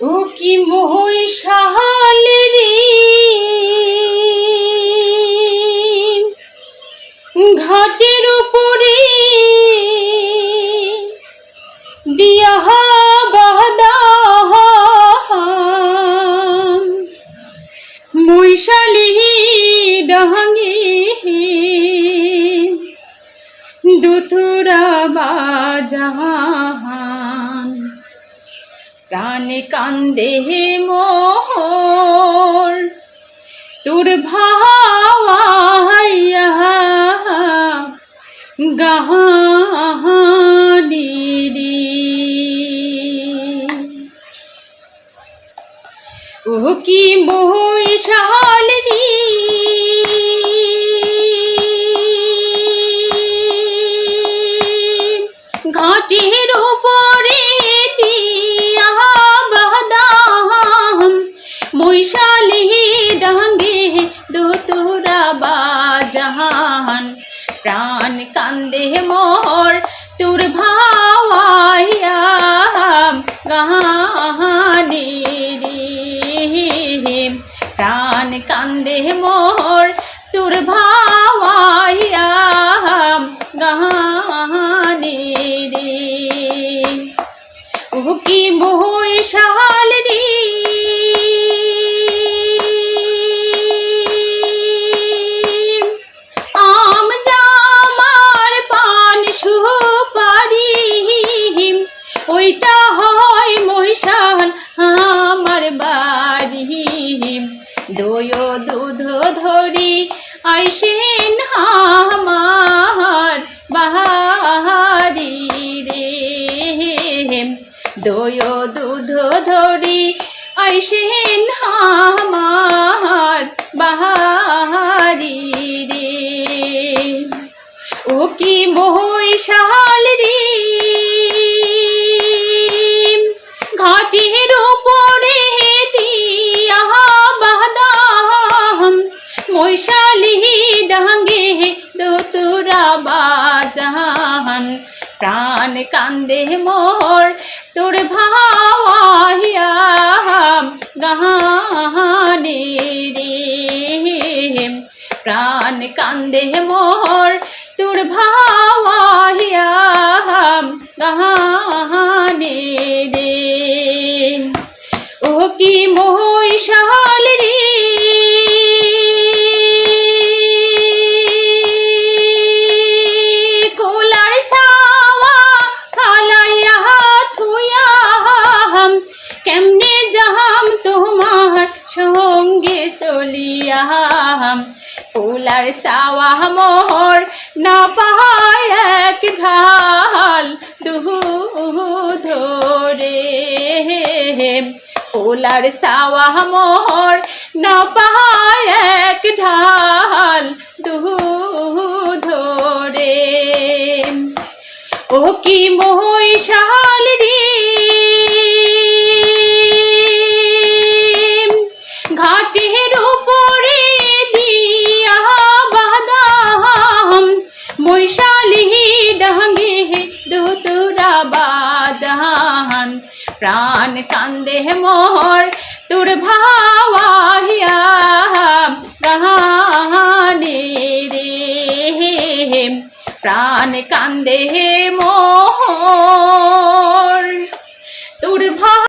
ও কি মহিষাল রে? ঘাটের উপরে দিয়া বাদা মৈশালি ডাঙে দুথুরা বাজান প্রাণে কান্দে মোহর। তোর ভাওয়াইয়া গাহানি ও কি বৈশাল রে ঘাটের বাজান প্রাণ কান্দে মোর, তোর ভাওয়াইয়া গাহানি রে প্রাণ কান্দে মোর, তোর ভাওয়াইয়া গাহানি রে কি রে আমার বাহারি রে। দই দুধ ধরি আইসেন আমার বাহারি রে। ও কি মহিষাল রে। ঘাটের প্রাণ কান্দে মোর তোর ভাওয়াইয়া গাহানে রে প্রাণ কান্দে মোর তোর ভাওয়াইয়া গাহানে রে কোলার সাওয়া মোর না পায় এক ঢাল, দুহু ধরে। কোলার সাওয়া মোর না পায় এক ঢাল, দুহু ধরে। ও কি মহিষাল রে কান্দে মোর তোর ভাওয়াহিয়া গাহানে রে। প্রাণ কান্দে মোর তোর ভা